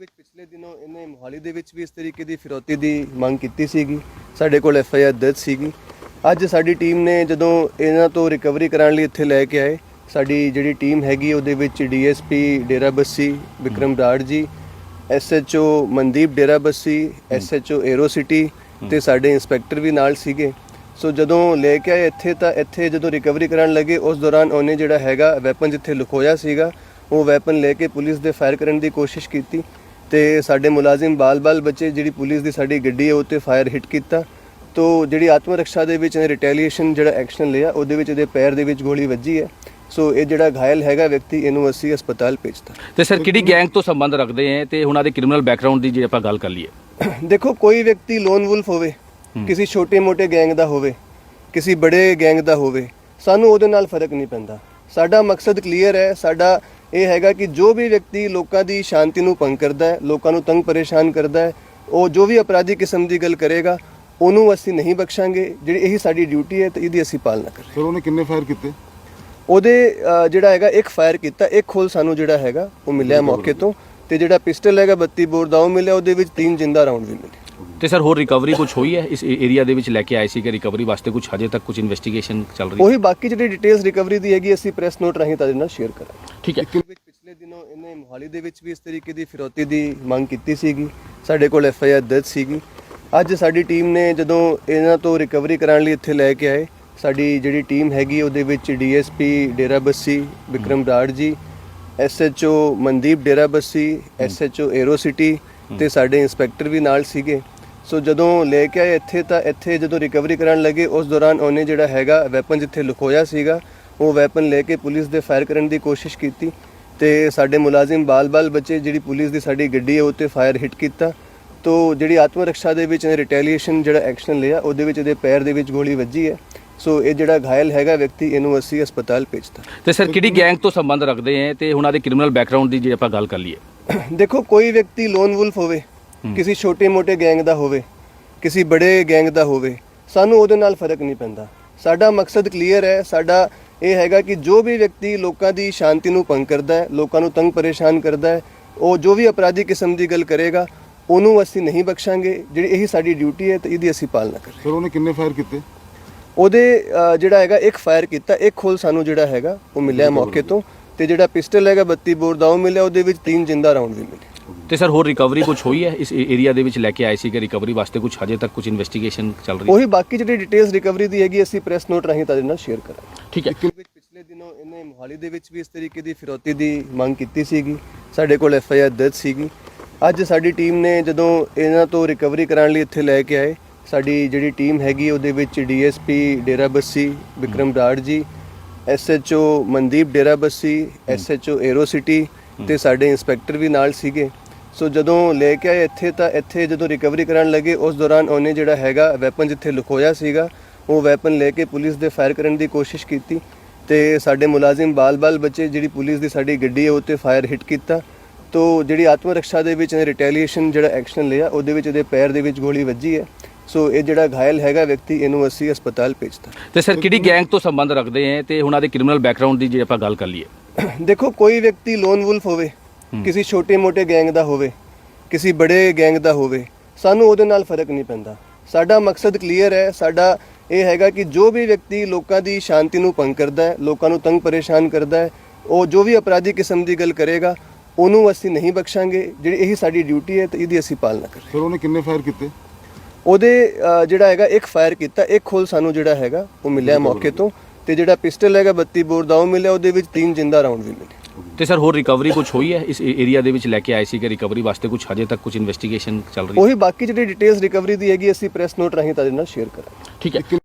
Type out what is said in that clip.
ਵਿੱਚ ਪਿਛਲੇ ਦਿਨੋਂ ਇਹਨੇ ਮੋਹਾਲੀ ਦੇ ਵਿੱਚ ਵੀ ਇਸ ਤਰੀਕੇ ਦੀ ਫਿਰੌਤੀ ਦੀ ਮੰਗ ਕੀਤੀ ਸੀਗੀ। ਸਾਡੇ ਕੋਲ ਐਫ ਆਈ ਆਰ ਦਰਜ ਸੀਗੀ। ਅੱਜ ਸਾਡੀ ਟੀਮ ਨੇ ਜਦੋਂ ਇਹਨਾਂ ਤੋਂ ਰਿਕਵਰੀ ਕਰਾਉਣ ਲਈ ਇੱਥੇ ਲੈ ਕੇ ਆਏ, ਸਾਡੀ ਜਿਹੜੀ ਟੀਮ ਹੈਗੀ ਉਹਦੇ ਵਿੱਚ ਡੀਐਸਪੀ ਡੇਰਾ Bassi, Vikram Rarh ji SHO Mandeep Dera Bassi SHO Aero City ਤੇ ਸਾਡੇ ਇੰਸਪੈਕਟਰ ਵੀ ਨਾਲ ਸੀਗੇ। ਸੋ ਜਦੋਂ ਲੈ ਕੇ ਆਏ ਇੱਥੇ ਤਾਂ ਇੱਥੇ ਜਦੋਂ ਰਿਕਵਰੀ ਕਰਨ ਲੱਗੇ, ਉਸ ਦੌਰਾਨ ਉਹਨੇ ਜਿਹੜਾ ਹੈਗਾ ਵੈਪਨ ਜਿੱਥੇ ਲੁਕੋਇਆ ਸੀਗਾ, ਉਹ ਵੈਪਨ ਲੈ ਕੇ ਪੁਲਿਸ ਦੇ ਫਾਇਰ ਕਰਨ ਦੀ ਕੋਸ਼ਿਸ਼ ਕੀਤੀ। ਤੇ ਸਾਡੇ ਮੁਲਾਜ਼ਮ ਬਾਲ-ਬਾਲ ਬੱਚੇ ਜਿਹੜੀ ਪੁਲਿਸ ਦੀ ਸਾਡੀ ਗੱਡੀ ਹੈ ਉਹ ਤੇ ਫਾਇਰ ਹਿੱਟ ਕੀਤਾ। ਤੋ ਜਿਹੜੀ ਆਤਮ ਰੱਖਿਆ ਦੇ ਵਿੱਚ ਰਿਟੈਲੀਏਸ਼ਨ ਜਿਹੜਾ ਐਕਸ਼ਨ ਲਿਆ ਉਹਦੇ ਵਿੱਚ ਇਹਦੇ ਪੈਰ ਦੇ ਵਿੱਚ ਗੋਲੀ ਵੱਜੀ ਹੈ। ਸੋ ਇਹ ਜਿਹੜਾ ਘਾਇਲ ਹੈਗਾ ਵਿਅਕਤੀ ਇਹਨੂੰ ਅਸੀਂ ਹਸਪਤਾਲ ਭੇਜਤਾ। ਤੇ ਸਰ ਕਿਹੜੀ ਗੈਂਗ ਤੋਂ ਸੰਬੰਧ ਰੱਖਦੇ ਹੈ ਤੇ ਉਹਨਾਂ ਦੇ ਕ੍ਰਿਮੀਨਲ ਬੈਕਗ੍ਰਾਉਂਡ ਦੀ ਜੇ ਆਪਾਂ ਗੱਲ ਕਰ ਲਈਏ? ਦੇਖੋ ਕੋਈ ਵਿਅਕਤੀ ਲੋਨ ਵੁਲਫ ਹੋਵੇ ਕਿਸੇ ਛੋਟੇ-ਮੋਟੇ ਗੈਂਗ ਦਾ ਹੋਵੇ ਕਿਸੇ ਬੜੇ ਗੈਂਗ ਦਾ ਹੋਵੇ ਸਾਨੂੰ ਉਹਦੇ ਨਾਲ ਫ਼ਰਕ ਨਹੀਂ ਪੈਂਦਾ। ਸਾਡਾ ਮਕਸਦ ਕਲੀਅਰ ਹੈ ਸਾਡਾ ਇਹ ਹੈਗਾ ਕਿ ਜੋ ਵੀ ਵਿਅਕਤੀ ਲੋਕਾਂ ਦੀ ਸ਼ਾਂਤੀ ਨੂੰ ਭੰਗ ਕਰਦਾ ਹੈ ਲੋਕਾਂ ਨੂੰ ਤੰਗ ਪਰੇਸ਼ਾਨ ਕਰਦਾ ਹੈ ਉਹ ਜੋ ਵੀ ਅਪਰਾਧੀ ਕਿਸਮ ਦੀ ਗੱਲ ਕਰੇਗਾ ਉਹਨੂੰ ਅਸੀਂ ਨਹੀਂ ਬਖਸ਼ਾਂਗੇ। ਜਿਹੜੀ ਇਹੀ ਸਾਡੀ ਡਿਊਟੀ ਹੈ ਤੇ ਇਹਦੀ ਅਸੀਂ ਪਾਲਣਾ ਕਰਾਂਗੇ। ਸਰ ਉਹਨੇ ਕਿੰਨੇ ਫਾਇਰ ਕੀਤੇ? ਉਹਦੇ ਜਿਹੜਾ ਹੈਗਾ ਇੱਕ ਫਾਇਰ ਕੀਤਾ ਇੱਕ ਖੋਲ ਸਾਨੂੰ ਜਿਹੜਾ ਹੈਗਾ ਉਹ ਮਿਲਿਆ ਮੌਕੇ ਤੋਂ। ਤੇ ਜਿਹੜਾ ਪਿਸਟਲ ਹੈਗਾ 32 ਬੋਰ ਦਾ ਉਹ ਮਿਲਿਆ ਉਹਦੇ ਵਿੱਚ ਤਿੰਨ ਜਿੰਦਾ ਰਾਉਂਡ ਵੀ ਮਿਲੇ। ਤੇ ਸਰ ਹੋਰ ਰਿਕਵਰੀ ਕੁਝ ਹੋਈ ਹੈ? ਇਸ ਏਰੀਆ ਦੇ ਵਿੱਚ ਲੈ ਕੇ ਆਏ ਸੀ ਕਿ ਰਿਕਵਰੀ ਵਾਸਤੇ ਕੁਝ ਹਜੇ ਤੱਕ ਕੁਝ ਇਨਵੈਸਟੀਗੇਸ਼ਨ ਚੱਲ ਰਹੀ ਹੈ? ਉਹੀ ਬਾਕੀ ਜਿਹੜੀ ਡਿਟੇਲਸ ਰਿਕਵਰੀ ਦੀ ਹੈਗੀ ਅਸੀਂ ਪ੍ਰੈਸ ਨੋਟ ਰਾਹੀਂ ਤੁਹਾਡੇ ਨਾਲ ਸ਼ੇਅਰ ਕਰਾਂਗੇ। ਠੀਕ ਹੈ। ਵਿੱਚ ਪਿਛਲੇ ਦਿਨੋਂ ਇਹਨੇ ਮੋਹਾਲੀ ਦੇ ਵਿੱਚ ਵੀ ਇਸ ਤਰੀਕੇ ਦੀ ਫਿਰੌਤੀ ਦੀ ਮੰਗ ਕੀਤੀ ਸੀਗੀ। ਸਾਡੇ ਕੋਲ ਐਫ ਆਈ ਆਰ ਦਰਜ ਸੀਗੀ। ਅੱਜ ਸਾਡੀ ਟੀਮ ਨੇ ਜਦੋਂ ਇਹਨਾਂ ਤੋਂ ਰਿਕਵਰੀ ਕਰਾਉਣ ਲਈ ਇੱਥੇ ਲੈ ਕੇ ਆਏ, ਸਾਡੀ ਜਿਹੜੀ ਟੀਮ ਹੈਗੀ ਉਹਦੇ ਵਿੱਚ ਡੀਐਸਪੀ ਡੇਰਾ Bassi, Vikram Rarh ji SHO Mandeep Dera Bassi SHO Aero City ਤੇ ਸਾਡੇ ਇੰਸਪੈਕਟਰ ਵੀ ਨਾਲ ਸੀਗੇ। ਸੋ ਜਦੋਂ ਲੈ ਕੇ ਆਏ ਇੱਥੇ ਤਾਂ ਇੱਥੇ ਜਦੋਂ ਰਿਕਵਰੀ ਕਰਨ ਲੱਗੇ, ਉਸ ਦੌਰਾਨ ਉਹਨੇ ਜਿਹੜਾ ਹੈਗਾ ਵੈਪਨ ਜਿੱਥੇ ਲੁਕੋਇਆ ਸੀਗਾ। ਉਹ ਵੈਪਨ ਲੈ ਕੇ ਪੁਲਿਸ ਦੇ ਫਾਇਰ ਕਰਨ ਦੀ ਕੋਸ਼ਿਸ਼ ਕੀਤੀ ਤੇ ਸਾਡੇ ਮੁਲਾਜ਼ਮ ਬਾਲ-ਬਾਲ ਬੱਚੇ ਜਿਹੜੀ ਪੁਲਿਸ ਦੀ ਸਾਡੀ ਗੱਡੀ ਹੈ ਉਹ ਤੇ ਫਾਇਰ ਹਿੱਟ ਕੀਤਾ। ਤੋ ਜਿਹੜੀ ਆਤਮ ਰੱਖਿਆ ਦੇ ਵਿੱਚ ਰਿਟੈਲੀਏਸ਼ਨ ਜਿਹੜਾ ਐਕਸ਼ਨ ਲਿਆ ਉਹਦੇ ਵਿੱਚ ਇਹਦੇ ਪੈਰ ਦੇ ਵਿੱਚ ਗੋਲੀ ਵੱਜੀ ਹੈ। ਸੋ ਇਹ ਜਿਹੜਾ ਘਾਇਲ ਹੈਗਾ ਵਿਅਕਤੀ ਇਹਨੂੰ ਅਸੀਂ ਹਸਪਤਾਲ ਭੇਜਤਾ। ਤੇ ਸਰ ਕਿਹੜੀ ਗੈਂਗ ਤੋਂ ਸੰਬੰਧ ਰੱਖਦੇ ਹੈ ਤੇ ਉਹਨਾਂ ਦੇ ਕ੍ਰਿਮੀਨਲ ਬੈਕਗ੍ਰਾਉਂਡ ਦੀ ਜੇ ਆਪਾਂ ਗੱਲ ਕਰ ਲਈਏ? ਦੇਖੋ ਕੋਈ ਵਿਅਕਤੀ ਲੋਨ ਵੁਲਫ ਹੋਵੇ ਕਿਸੇ ਛੋਟੇ-ਮੋਟੇ ਗੈਂਗ ਦਾ ਹੋਵੇ ਕਿਸੇ ਬੜੇ ਗੈਂਗ ਦਾ ਹੋਵੇ ਸਾਨੂੰ ਉਹਦੇ ਨਾਲ ਫ਼ਰਕ ਨਹੀਂ ਪੈਂਦਾ। ਸਾਡਾ ਮਕਸਦ ਕਲੀਅਰ ਹੈ ਸਾਡਾ ਇਹ ਹੈਗਾ ਕਿ ਜੋ ਵੀ ਵਿਅਕਤੀ ਲੋਕਾਂ ਦੀ ਸ਼ਾਂਤੀ ਨੂੰ ਭੰਗ ਕਰਦਾ ਹੈ ਲੋਕਾਂ ਨੂੰ ਤੰਗ ਪਰੇਸ਼ਾਨ ਕਰਦਾ ਹੈ ਉਹ ਜੋ ਵੀ ਅਪਰਾਧੀ ਕਿਸਮ ਦੀ ਗੱਲ ਕਰੇਗਾ ਉਹਨੂੰ ਅਸੀਂ ਨਹੀਂ ਬਖਸ਼ਾਂਗੇ। ਜਿਹੜੀ ਇਹੀ ਸਾਡੀ ਡਿਊਟੀ ਹੈ ਤੇ ਇਹਦੀ ਅਸੀਂ ਪਾਲਣਾ ਕਰਾਂਗੇ। ਸਰ ਉਹਨੇ ਕਿੰਨੇ ਫਾਇਰ ਕੀਤੇ? ਉਹਦੇ ਜਿਹੜਾ ਹੈਗਾ ਇੱਕ ਫਾਇਰ ਕੀਤਾ ਇੱਕ ਖੋਲ ਸਾਨੂੰ ਜਿਹੜਾ ਹੈਗਾ ਉਹ ਮਿਲਿਆ ਮੌਕੇ ਤੋਂ ਤੇ ਜਿਹੜਾ ਪਿਸਟਲ ਹੈਗਾ 32 ਬੋਰ ਦਾ ਉਹ ਮਿਲਿਆ ਉਹਦੇ ਵਿੱਚ ਤਿੰਨ ਜਿੰਦਾ ਰਾਉਂਡ ਵੀ ਮਿਲੇ। ਤੇ ਸਰ ਹੋਰ ਰਿਕਵਰੀ ਕੁਝ ਹੋਈ ਹੈ? ਇਸ ਏਰੀਆ ਦੇ ਵਿੱਚ ਲੈ ਕੇ ਆਏ ਸੀ ਕਿ ਰਿਕਵਰੀ ਵਾਸਤੇ ਕੁਝ ਹਜੇ ਤੱਕ ਕੁਝ ਇਨਵੈਸਟੀਗੇਸ਼ਨ ਚੱਲ ਰਹੀ ਹੈ? ਉਹੀ ਬਾਕੀ ਜਿਹੜੀ ਡਿਟੇਲਸ ਰਿਕਵਰੀ ਦੀ ਹੈਗੀ ਅਸੀਂ ਪ੍ਰੈਸ ਨੋਟ ਰਾਹੀਂ ਤੁਹਾਡੇ ਨਾਲ ਸ਼ੇਅਰ ਕਰਾਂਗੇ। ਠੀਕ ਹੈ। ਵਿੱਚ ਪਿਛਲੇ ਦਿਨੋਂ ਇਹਨੇ ਮੋਹਾਲੀ ਦੇ ਵਿੱਚ ਵੀ ਇਸ ਤਰੀਕੇ ਦੀ ਫਿਰੌਤੀ ਦੀ ਮੰਗ ਕੀਤੀ ਸੀਗੀ। ਸਾਡੇ ਕੋਲ ਐਫ ਆਈ ਆਰ ਦਰਜ ਸੀਗੀ। ਅੱਜ ਸਾਡੀ ਟੀਮ ਨੇ ਜਦੋਂ ਇਹਨਾਂ ਤੋਂ ਰਿਕਵਰੀ ਕਰਾਉਣ ਲਈ ਇੱਥੇ ਲੈ ਕੇ ਆਏ ਸਾਡੀ ਜਿਹੜੀ ਟੀਮ ਹੈਗੀ ਉਹਦੇ ਵਿੱਚ ਡੀਐਸਪੀ ਡੇਰਾ Bassi Vikram Rarh ji SHO Mandeep Dera Bassi SHO Aero City ਤੇ ਸਾਡੇ ਇੰਸਪੈਕਟਰ ਵੀ ਨਾਲ ਸੀਗੇ। ਸੋ ਜਦੋਂ ਲੈ ਕੇ ਆਏ ਇੱਥੇ ਤਾਂ ਇੱਥੇ ਜਦੋਂ ਰਿਕਵਰੀ ਕਰਨ ਲੱਗੇ, ਉਸ ਦੌਰਾਨ ਉਹਨੇ ਜਿਹੜਾ ਹੈਗਾ ਵੈਪਨ ਜਿੱਥੇ ਲੁਕੋਇਆ ਸੀਗਾ, ਉਹ ਵੈਪਨ ਲੈ ਕੇ ਪੁਲਿਸ ਦੇ ਫਾਇਰ ਕਰਨ ਦੀ ਕੋਸ਼ਿਸ਼ ਕੀਤੀ ਤੇ ਸਾਡੇ ਮੁਲਾਜ਼ਮ ਬਾਲ-ਬਾਲ ਬੱਚੇ ਜਿਹੜੀ ਪੁਲਿਸ ਦੀ ਸਾਡੀ ਗੱਡੀ ਹੈ, ਉਹ ਤੇ ਫਾਇਰ ਹਿੱਟ ਕੀਤਾ। ਤੋ ਜਿਹੜੀ ਆਤਮ ਰੱਖਿਆ ਦੇ ਵਿੱਚ ਇਹਨੇ ਰਿਟੈਲੀਏਸ਼ਨ ਜਿਹੜਾ ਐਕਸ਼ਨ ਲਿਆ, ਉਹਦੇ ਵਿੱਚ ਇਹਦੇ ਪੈਰ ਦੇ ਵਿੱਚ ਗੋਲੀ ਵੱਜੀ ਹੈ। ਸੋ ਇਹ ਜਿਹੜਾ ਘਾਇਲ ਹੈਗਾ ਵਿਅਕਤੀ, ਇਹਨੂੰ ਅਸੀਂ ਹਸਪਤਾਲ ਭੇਜਤਾ। ਤੇ ਸਰ, ਕਿਹੜੀ ਗੈਂਗ ਤੋਂ ਸੰਬੰਧ ਰੱਖਦੇ ਹੈ ਤੇ ਉਹਨਾਂ ਦੇ ਕ੍ਰਿਮੀਨਲ ਬੈਕਗ੍ਰਾਉਂਡ ਦੀ ਜੇ ਆਪਾਂ ਗੱਲ ਕਰ ਲਈਏ? ਦੇਖੋ ਕੋਈ ਵਿਅਕਤੀ ਲੋਨ ਵੁਲਫ ਹੋਵੇ ਕਿਸੇ ਛੋਟੇ-ਮੋਟੇ ਗੈਂਗ ਦਾ ਹੋਵੇ ਕਿਸੇ ਬੜੇ ਗੈਂਗ ਦਾ ਹੋਵੇ ਸਾਨੂੰ ਉਹਦੇ ਨਾਲ ਫ਼ਰਕ ਨਹੀਂ ਪੈਂਦਾ। ਸਾਡਾ ਮਕਸਦ ਕਲੀਅਰ ਹੈ ਸਾਡਾ ਇਹ ਹੈਗਾ ਕਿ ਜੋ ਵੀ ਵਿਅਕਤੀ ਲੋਕਾਂ ਦੀ ਸ਼ਾਂਤੀ ਨੂੰ ਭੰਗ ਕਰਦਾ ਹੈ ਲੋਕਾਂ ਨੂੰ ਤੰਗ ਪਰੇਸ਼ਾਨ ਕਰਦਾ ਹੈ ਉਹ ਜੋ ਵੀ ਅਪਰਾਧੀ ਕਿਸਮ ਦੀ ਗੱਲ ਕਰੇਗਾ ਉਹਨੂੰ ਅਸੀਂ ਨਹੀਂ ਬਖਸ਼ਾਂਗੇ ਜਿਹੜੀ ਇਹੀ ਸਾਡੀ ਡਿਊਟੀ ਹੈ ਤੇ ਇਹਦੀ ਅਸੀਂ ਪਾਲਣਾ ਕਰਾਂਗੇ ਸਰ ਉਹਨੇ ਕਿੰਨੇ ਫਾਇਰ ਕੀਤੇ? ਉਹਦੇ ਜਿਹੜਾ ਹੈਗਾ ਇੱਕ ਫਾਇਰ ਕੀਤਾ ਇੱਕ ਖੋਲ ਸਾਨੂੰ ਜਿਹੜਾ ਹੈਗਾ ਉਹ ਮਿਲਿਆ ਮੌਕੇ ਤੋਂ। ਤੇ ਜਿਹੜਾ ਪਿਸਟਲ ਹੈਗਾ 32 ਬੋਰ ਦਾ ਉਹ ਮਿਲਿਆ ਉਹਦੇ ਵਿੱਚ ਤਿੰਨ ਜਿੰਦਾ ਰਾਉਂਡ ਵੀ ਮਿਲੇ। ਤੇ ਸਰ ਹੋਰ ਰਿਕਵਰੀ ਕੁਝ ਹੋਈ ਹੈ? ਇਸ ਏਰੀਆ ਦੇ ਵਿੱਚ ਲੈ ਕੇ ਆਏ ਸੀ ਕਿ ਰਿਕਵਰੀ ਵਾਸਤੇ ਕੁਝ ਹਜੇ ਤੱਕ ਕੁਝ ਇਨਵੈਸਟੀਗੇਸ਼ਨ ਚੱਲ ਰਹੀ ਹੈ? ਉਹੀ ਬਾਕੀ ਜਿਹੜੀ ਡਿਟੇਲਸ ਰਿਕਵਰੀ ਦੀ ਹੈਗੀ ਅਸੀਂ ਪ੍ਰੈਸ ਨੋਟ ਰਾਹੀਂ ਤੁਹਾਡੇ ਨਾਲ ਸ਼ੇਅਰ ਕਰਾਂਗੇ। ਠੀਕ ਹੈ।